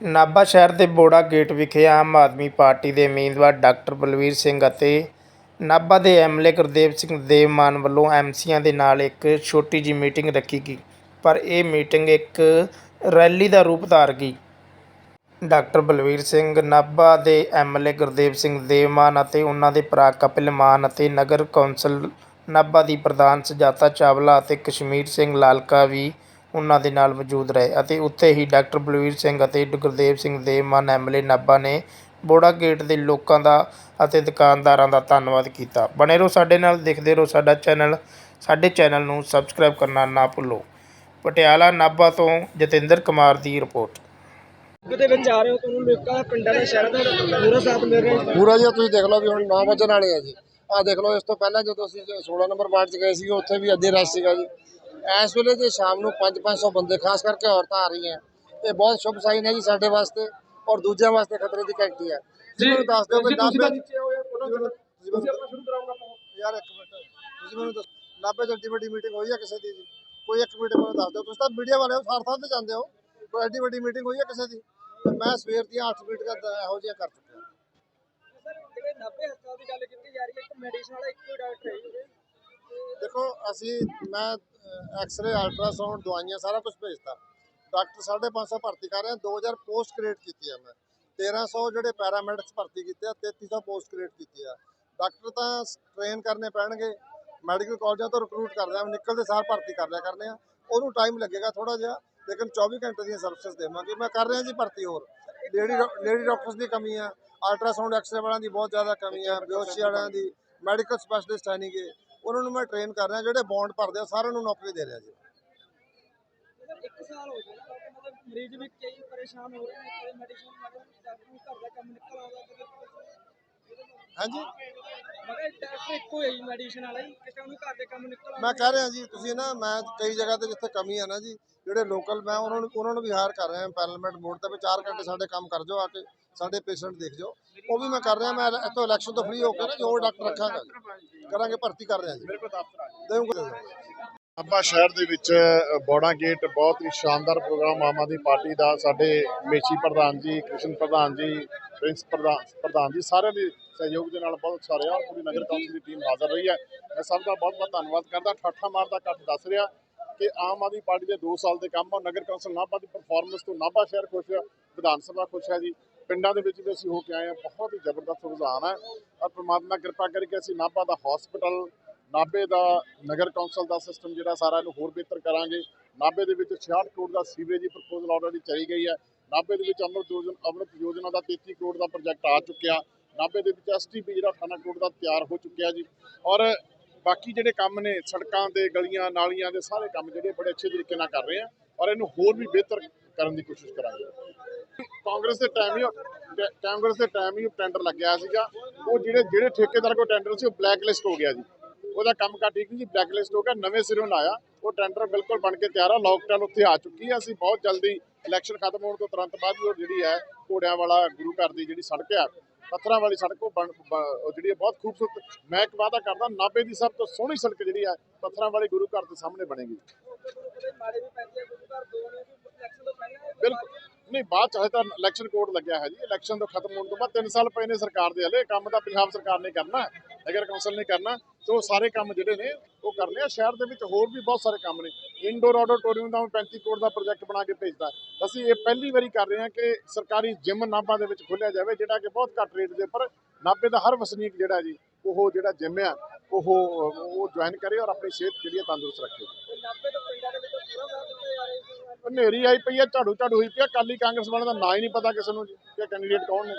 ਨਾਭਾ ਸ਼ਹਿਰ ਦੇ ਬੋੜਾ ਗੇਟ ਵਿਖੇ ਆਮ ਆਦਮੀ ਪਾਰਟੀ ਦੇ ਉਮੀਦਵਾਰ ਡਾਕਟਰ ਬਲਵੀਰ ਸਿੰਘ ਅਤੇ ਨਾਭਾ ਦੇ ਐਮਐਲਏ ਗੁਰਦੇਵ ਸਿੰਘ ਦੇਵਮਾਨ ਵੱਲੋਂ ਐਮਸੀਆਂ ਦੇ ਨਾਲ ਇੱਕ ਛੋਟੀ ਜਿਹੀ ਮੀਟਿੰਗ ਰੱਖੀ ਗਈ, ਪਰ ਇਹ ਮੀਟਿੰਗ ਇੱਕ ਰੈਲੀ ਦਾ ਰੂਪ ਧਾਰ ਗਈ। ਡਾਕਟਰ ਬਲਵੀਰ ਸਿੰਘ, ਨਾਭਾ ਦੇ ਐਮਐਲਏ ਗੁਰਦੇਵ ਸਿੰਘ ਦੇਵਮਾਨ ਅਤੇ ਉਹਨਾਂ ਦੇ ਭਰਾ ਕਪਿਲ ਮਾਨ ਅਤੇ ਨਗਰ ਕੌਂਸਲ ਨਾਭਾ ਦੀ ਪ੍ਰਧਾਨ ਸੁਜਾਤਾ ਚਾਵਲਾ ਅਤੇ ਕਸ਼ਮੀਰ ਸਿੰਘ ਲਾਲਕਾ ਵੀ ਉਹਨਾਂ ਦੇ ਨਾਲ ਮੌਜੂਦ ਰਹੇ ਅਤੇ ਉੱਥੇ ਹੀ ਡਾਕਟਰ ਬਲਵੀਰ ਸਿੰਘ ਅਤੇ ਗੁਰਦੇਵ ਸਿੰਘ ਦੇਵਮਾਨ ਐਮਐਲਏ ਨਾਭਾ ਨੇ ਬੋੜਾ ਗੇਟ ਦੇ ਲੋਕਾਂ ਦਾ ਅਤੇ ਦੁਕਾਨਦਾਰਾਂ ਦਾ ਧੰਨਵਾਦ ਕੀਤਾ। ਬਣੇ ਰਹੋ ਸਾਡੇ ਨਾਲ ਦੇਖਦੇ ਰਹੋ ਸਾਡਾ ਚੈਨਲ। ਸਾਡੇ ਚੈਨਲ ਨੂੰ ਸਬਸਕ੍ਰਾਈਬ ਕਰਨਾ ਨਾ ਭੁੱਲੋ। ਪਟਿਆਲਾ ਨਾਭਾ ਤੋਂ ਜਤਿੰਦਰ ਕੁਮਾਰ ਦੀ ਰਿਪੋਰਟ। ਦੇ ਵਿੱਚ ਆ ਰਹੇ ਹੋ ਤੁਹਾਨੂੰ ਲੋਕਾਂ ਦਾ ਪਿੰਡਾਂ ਦੇ ਸ਼ਹਿਰ ਦਾ ਪੂਰਾ ਸਾਥ ਮਿਲ ਰਿਹਾ ਹੈ ਪੂਰਾ ਜੀ ਤੁਸੀਂ ਦੇਖ ਲਓ ਵੀ ਹੁਣ 9 ਵਜਣ ਵਾਲੇ ਆ ਜੀ। ਆਹ ਦੇਖ ਲਓ ਇਸ ਤੋਂ ਪਹਿਲਾਂ ਜਦੋਂ ਅਸੀਂ 16 ਨੰਬਰ ਵਾਰਡ 'ਚ ਗਏ ਸੀ ਉੱਥੇ ਵੀ ਅੱਧੇ ਰਸ਼ ਸੀਗਾ ਜੀ। ਇਸ ਵੇਲੇ ਜੇ ਸ਼ਾਮ ਨੂੰ 5-500 ਬੰਦੇ ਖਾਸ ਕਰਕੇ ਔਰਤਾਂ ਆ ਰਹੀਆਂ। ਇਹ ਬਹੁਤ ਸ਼ੁਭ ਸਾਈਨ ਹੈ ਜੀ ਸਾਡੇ ਵਾਸਤੇ ਔਰ ਦੂਜਿਆਂ ਵਾਸਤੇ ਖਤਰੇ ਦੀ ਘੰਟੀ ਹੈ। ਜੀ ਮੈਨੂੰ ਦੱਸ ਦਿਓ ਕਿ ਤੁਸੀਂ ਤਾਂ 90 ਨੀਚੇ ਹੋਏ ਉਹਨਾਂ ਨੂੰ ਤੁਸੀਂ ਮੈਨੂੰ- ਤੁਸੀਂ ਆਪਣਾ ਸ਼ੁਰੂ ਕਰਾਉਂਗਾ ਯਾਰ ਇੱਕ ਮਿੰਟ ਤੁਸੀਂ ਮੈਨੂੰ ਦੱਸ 90 ਜੱਡੀ ਵੱਡੀ ਮੀਟਿੰਗ ਹੋਈ ਹੈ ਕਿਸੇ ਦੀ ਜੀ? ਕੋਈ ਇੱਕ ਮੀਟਿੰਗ ਮੈਨੂੰ ਦੱਸ ਦਿਓ। ਤੁਸੀਂ ਤਾਂ ਮੀਡੀਆ ਵਾਲੇ ਹੋ ਸਾਰ ਸਾਰ ਤੇ ਜਾਂਦੇ ਹੋ। ਕੋਈ ਐਡੀ ਵੱਡੀ ਮੀਟਿੰਗ ਹੋਈ ਹੈ ਕਿਸੇ ਦੀ? ਮੈਂ ਸਵੇਰ ਦੀਆਂ 8 ਮੀਟਿੰਗਾਂ ਦ- ਇਹੋ ਜਿਹੀਆਂ ਕਰ ਚੁੱਕਿਆ। ਸਰ ਜਿਹੜੇ 90 ਹਸਪਤਾਲ ਦੀ ਗੱਲ ਕੀਤੀ ਜਾ ਰਹੀ ਹੈ ਇੱਕ ਮੈਡੀਸਨ ਵਾਲਾ ਇੱਕੋ ਹੀ ਡਾਕਟਰ ਹੈ ਜੀ ਉਹਦੇ। ਦੇਖੋ ਅਸੀਂ ਮੈਂ ਐਕਸ-ਰੇ ਅਲਟਰਾਸਾਊਂਡ ਦਵਾਈਆਂ, ਸਾਰਾ ਕੁਝ ਭੇਜਤਾ। ਡਾਕਟਰ 550 ਭਰਤੀ ਕਰ ਰਹੇ। ਹਾਂ 2000 ਪੋਸਟ ਕ੍ਰੀਏਟ ਕੀਤੀ ਆ ਮੈਂ। 1300 ਜਿਹੜੇ ਪੈਰਾਮੈਡਿਕਸ ਭਰਤੀ ਕੀਤੇ ਆ 3300 ਪੋਸਟ ਕ੍ਰੀਏਟ ਕੀਤੀ ਆ। ਡਾਕਟਰ ਤਾਂ ਟ੍ਰੇਨ ਕਰਨੇ ਪੈਣਗੇ। ਮੈਡੀਕਲ ਕਾਲਜਾਂ ਤੋਂ ਰਿਕਰੂਟ ਕਰ ਰਹੇ। ਨਿਕਲਦੇ ਸਾਰ ਭਰਤੀ ਕਰ ਲਿਆ ਕਰਨੇ ਆ। ਉਹਨੂੰ ਟਾਈਮ ਲੱਗੇਗਾ ਥੋੜਾ ਜਿਹਾ, ਲੇਕਿਨ 24 ਘੰਟੇ ਦੀਆਂ ਸਰਵਿਸਿਜ਼ ਦੇਵਾਂਗੇ। ਮੈਂ ਕਰ ਰਿਹਾ ਜੀ ਭਰਤੀ ਹੋਰ। ਲੇਡੀ ਲੇਡੀ ਡਾਕਟਰਸ ਦੀ ਕਮੀ ਆ। ਅਲਟਰਾਸਾਊਂਡ ਐਕਸਰੇ ਵਾਲਿਆਂ ਦੀ ਬਹੁਤ ਜ਼ਿਆਦਾ ਕਮੀ ਆ। ਬਿਓਸ਼ੀ ਵਾਲਿਆਂ ਦੀ, ਮੈਡੀਕਲ ਸਪੈਸ਼ਲਿਸਟ ਹੈ ਨਹੀਂਗੇ ਉਹਨਾਂ ਨੂੰ ਮੈਂ ਟ੍ਰੇਨ ਕਰ ਰਿਹਾ, ਜਿਹੜੇ ਬੌਂਡ ਭਰਦੇ ਆ, ਸਾਰਿਆਂ ਨੂੰ ਨੌਕਰੀ ਦੇ ਰਿਹਾ ਜੀ। ਇੱਕ ਸਾਲ ਹੋ ਗਿਆ ਮਰੀਜ਼ ਵੀ ਕਈ ਪਰੇਸ਼ਾਨ ਹੋ ਰਹੇ ਨੇ ਮੈਡੀਸਨ ਮਤਲਬ ਡਾਕਟਰ ਘਰ ਦਾ ਕੰਮ ਨਿਕਲ ਆਉਂਦਾ ਹਾਂਜੀ। ਮਗਰ ਡਾਕਟਰ ਇੱਕੋ ਹੀ ਮੈਡੀਸਨ ਵਾਲਾ ਹੀ ਕਿਸੇ ਨੂੰ ਘਰ ਦੇ ਕੰਮ ਨਿਕਲ ਆਉਂਦਾ ਮੈਂ ਕਹਿ ਰਿਹਾ ਜੀ ਤੁਸੀਂ ਨਾ ਮੈਂ ਕਈ ਜਗ੍ਹਾ ਤੇ ਜਿੱਥੇ ਕਮੀ ਆ ਨਾ ਜੀ ਜਿਹੜੇ ਲੋਕਲ ਮੈਂ ਉਹਨਾਂ ਨੂੰ ਉਹਨਾਂ ਨੂੰ ਵੀ ਹਾਇਰ ਕਰ ਰਿਹਾ ਪੈਰਲਮੈਂਟ ਬੋਰਡ ਤੇ ਵੀ 4 ਘੰਟੇ ਸਾਡੇ ਕੰਮ ਕਰ ਜਾਓ ਆ ਕੇ ਸਾਡੇ ਪੇਸ਼ੈਂਟ ਦੇਖ ਜਾਓ। ਉਹ ਵੀ ਮੈਂ ਕਰ ਰਿਹਾ ਮੈਂ ਇੱਥੋਂ ਇਲੈਕਸ਼ਨ ਤੋਂ ਫ੍ਰੀ ਹੋ ਕੇ ਨਾ ਜੋ ਡਾਕਟਰ ਰੱਖਾਂਗਾ। ਕਰਾਂਗੇ ਭਰਤੀ ਕਰ ਰਿਹਾ ਜੀ। ਦੇਵਾਂਗੇ ਨਾਭਾ ਸ਼ਹਿਰ ਦੇ ਵਿੱਚ ਬੋੜਾ ਗੇਟ ਬਹੁਤ ਹੀ ਸ਼ਾਨਦਾਰ ਪ੍ਰੋਗਰਾਮ ਆਮ ਆਦਮੀ ਪਾਰਟੀ ਦਾ, ਸਾਡੇ ਮੇਸ਼ੀ ਪ੍ਰਧਾਨ ਜੀ, ਕ੍ਰਿਸ਼ਨ ਪ੍ਰਧਾਨ ਜੀ, ਪ੍ਰਿੰਸ ਪ੍ਰਧਾਨ ਪ੍ਰਧਾਨ ਜੀ, ਸਾਰਿਆਂ ਦੇ ਸਹਿਯੋਗ ਦੇ ਨਾਲ ਬਹੁਤ ਸਾਰੇ ਔਰ ਪੂਰੀ ਨਗਰ ਕੌਂਸਲ ਦੀ ਟੀਮ ਹਾਜ਼ਰ ਰਹੀ ਹੈ। ਮੈਂ ਸਭ ਦਾ ਬਹੁਤ ਬਹੁਤ ਧੰਨਵਾਦ ਕਰਦਾ। ਠਾਠਾ ਮਾਰ ਦਾ ਇਕੱਠ ਦੱਸ ਰਿਹਾ ਕਿ ਆਮ ਆਦਮੀ ਪਾਰਟੀ ਦੇ 2 ਸਾਲ ਦੇ ਕੰਮ ਆ, ਨਗਰ ਕੌਂਸਲ ਨਾਭਾ ਦੀ ਪਰਫਾਰਮੈਂਸ ਤੋਂ ਨਾਭਾ ਸ਼ਹਿਰ ਖੁਸ਼ ਹੈ ਵਿਧਾਨ ਸਭਾ ਖੁਸ਼ ਹੈ ਜੀ। ਪਿੰਡਾਂ ਦੇ ਵਿੱਚ ਵੀ ਅਸੀਂ ਹੋ ਕੇ ਆਏ ਹਾਂ, ਬਹੁਤ ਹੀ ਜ਼ਬਰਦਸਤ ਰੁਝਾਨ ਹੈ ਔਰ ਪ੍ਰਮਾਤਮਾ ਕਿਰਪਾ ਕਰਕੇ ਅਸੀਂ ਨਾਭਾ ਦਾ ਹਸਪੀਟਲ ਨਾਭੇ ਦਾ ਨਗਰ ਕੌਂਸਲ ਦਾ ਸਿਸਟਮ ਜਿਹੜਾ ਸਾਰਾ ਇਹਨੂੰ ਹੋਰ ਬਿਹਤਰ ਕਰਾਂਗੇ। ਨਾਭੇ ਦੇ ਵਿੱਚ 66 ਕਰੋੜ ਦਾ ਸੀਵਰੇਜ ਦੀ ਪ੍ਰਪੋਜ਼ਲ ਆਲਰੇਡੀ ਚਲੀ ਗਈ ਹੈ। ਨਾਭੇ ਦੇ ਵਿੱਚ ਅੰਮ੍ਰਿਤ ਯੋਜਨਾ ਅੰਮ੍ਰਿਤ ਯੋਜਨਾ ਦਾ 33 ਕਰੋੜ ਦਾ ਪ੍ਰੋਜੈਕਟ ਆ ਚੁੱਕਿਆ। ਨਾਭੇ ਦੇ ਵਿੱਚ ਐਸਟੀਪੀ ਜਿਹੜਾ 18 ਕਰੋੜ ਦਾ ਤਿਆਰ ਹੋ ਚੁੱਕਿਆ ਜੀ। ਔਰ ਬਾਕੀ ਜਿਹੜੇ ਕੰਮ ਨੇ, ਸੜਕਾਂ ਦੇ, ਗਲੀਆਂ, ਨਾਲੀਆਂ ਦੇ ਸਾਰੇ ਕੰਮ ਜਿਹੜੇ ਬੜੇ ਅੱਛੇ ਤਰੀਕੇ ਨਾਲ ਕਰ ਰਹੇ ਆ। ਔਰ ਇਹਨੂੰ ਹੋਰ ਵੀ ਬਿਹਤਰ ਕਰਨ ਦੀ ਕੋਸ਼ਿਸ਼ ਕਰਾਂਗੇ। ਕਾਂਗਰਸ ਦੇ ਟਾਈਮ ਹੀ ਉਹ- ਕਾਂਗਰਸ ਦੇ ਟਾਈਮ ਹੀ ਉਹ ਟੈਂਡਰ ਲੱਗਿਆ ਸੀਗਾ। ਉਹ ਜਿਹੜੇ ਜਿਹੜੇ ਠੇਕੇਦਾਰ ਕੋਲ ਟੈਂਡਰ ਸੀ, ਉਹ ਬਲੈਕ ਲਿਸਟ ਹੋ ਗਿਆ ਜੀ। ਉਹਦਾ ਕੰਮ ਕਾ ਠੀਕ ਨਹੀਂ ਜੀ ਬਲੈਕ ਲਿਸਟ ਹੋ ਗਿਆ ਨਵੇਂ ਸਿਰੋਂ ਆਇਆ ਉਹ ਟੈਂਡਰ ਬਿਲਕੁਲ ਬਣ ਕੇ ਤਿਆਰ ਆ ਲੋਕਡਾਊਨ ਉੱਥੇ ਆ ਚੁੱਕੀ ਆ ਅਸੀਂ ਬਹੁਤ ਜਲਦੀ ਇਲੈਕਸ਼ਨ ਖਤਮ ਹੋਣ ਤੋਂ ਤੁਰੰਤ ਬਾਅਦ ਹੀ ਉਹ ਜਿਹੜੀ ਹੈ ਘੋੜਿਆਂ ਵਾਲਾ ਗੁਰੂ ਘਰ ਦੀ ਜਿਹੜੀ ਸੜਕ ਆ ਪੱਥਰਾਂ ਵਾਲੀ ਸੜਕ ਉਹ ਜਿਹੜੀ ਹੈ ਬਹੁਤ ਖੂਬਸੂਰਤ ਮੈਂ ਇੱਕ ਵਾਅਦਾ ਕਰਦਾ ਨਾਭੇ ਦੀ ਸਭ ਤੋਂ ਸੋਹਣੀ ਸੜਕ ਜਿਹੜੀ ਆ ਪੱਥਰਾਂ ਵਾਲੀ ਗੁਰੂ ਘਰ ਦੇ ਸਾਹਮਣੇ ਬਣੇਗੀ। ਬਿਲਕੁਲ। ਨਹੀਂ ਬਾਅਦ ਚ ਹਜੇ ਤਾਂ ਇਲੈਕਸ਼ਨ ਕੋਡ ਲੱਗਿਆ ਹੈ ਜੀ। ਇਲੈਕਸ਼ਨ ਤੋਂ ਖਤਮ ਹੋਣ ਤੋਂ ਬਾਅਦ 3 ਸਾਲ ਪਏ ਨੇ ਸਰਕਾਰ ਦੇ ਹਲੇ। ਕੰਮ ਤਾਂ ਪੰਜਾਬ ਸਰਕਾਰ ਨੇ ਕਰਨਾ ਹੈ, ਨਗਰ ਕੌਂਸਲ ਨੇ ਕਰਨਾ ਤੇ ਉਹ ਸਾਰੇ ਕੰਮ ਜਿਹੜੇ ਨੇ ਉਹ ਕਰਨੇ ਆ ਸ਼ਹਿਰ ਦੇ ਵਿੱਚ ਹੋਰ ਵੀ ਬਹੁਤ ਸਾਰੇ ਕੰਮ ਨੇ। ਇਨਡੋਰ ਆਡੀਟੋਰੀਅਮ ਦਾ 35 ਕਰੋੜ ਦਾ ਪ੍ਰੋਜੈਕਟ ਬਣਾ ਕੇ ਭੇਜਦਾ ਅਸੀਂ ਇਹ ਪਹਿਲੀ ਵਾਰੀ ਕਰ ਰਹੇ ਹਾਂ ਕਿ ਸਰਕਾਰੀ ਜਿਮ ਨਾਭਾ ਦੇ ਵਿੱਚ ਖੋਲਿਆ ਜਾਵੇ ਜਿਹੜਾ ਕਿ ਬਹੁਤ ਘੱਟ ਰੇਟ ਦੇ ਉੱਪਰ ਨਾਭੇ ਦਾ ਹਰ ਵਸਨੀਕ ਜਿਹੜਾ ਜੀ ਉਹ ਜਿਹੜਾ ਜਿਮ ਆ ਉਹ ਉਹ ਜੁਆਇਨ ਕਰੇ ਔਰ ਆਪਣੀ ਸਿਹਤ ਜਿਹੜੀ ਹੈ ਤੰਦਰੁਸਤ ਰੱਖੇ। ਹਨੇਰੀ ਆਈ ਪਈ ਹੈ ਝਾੜੂ ਝਾੜੂ ਹੋਈ ਪਈ ਹੈ ਕਾਲੀ ਕਾਂਗਰਸ ਵਾਲਿਆਂ ਦਾ ਨਾਂ ਹੀ ਨਹੀਂ ਪਤਾ ਕਿਸੇ ਨੂੰ ਜੀ ਕਿ ਕੈਂਡੀਡੇਟ ਕੌਣ ਨੇ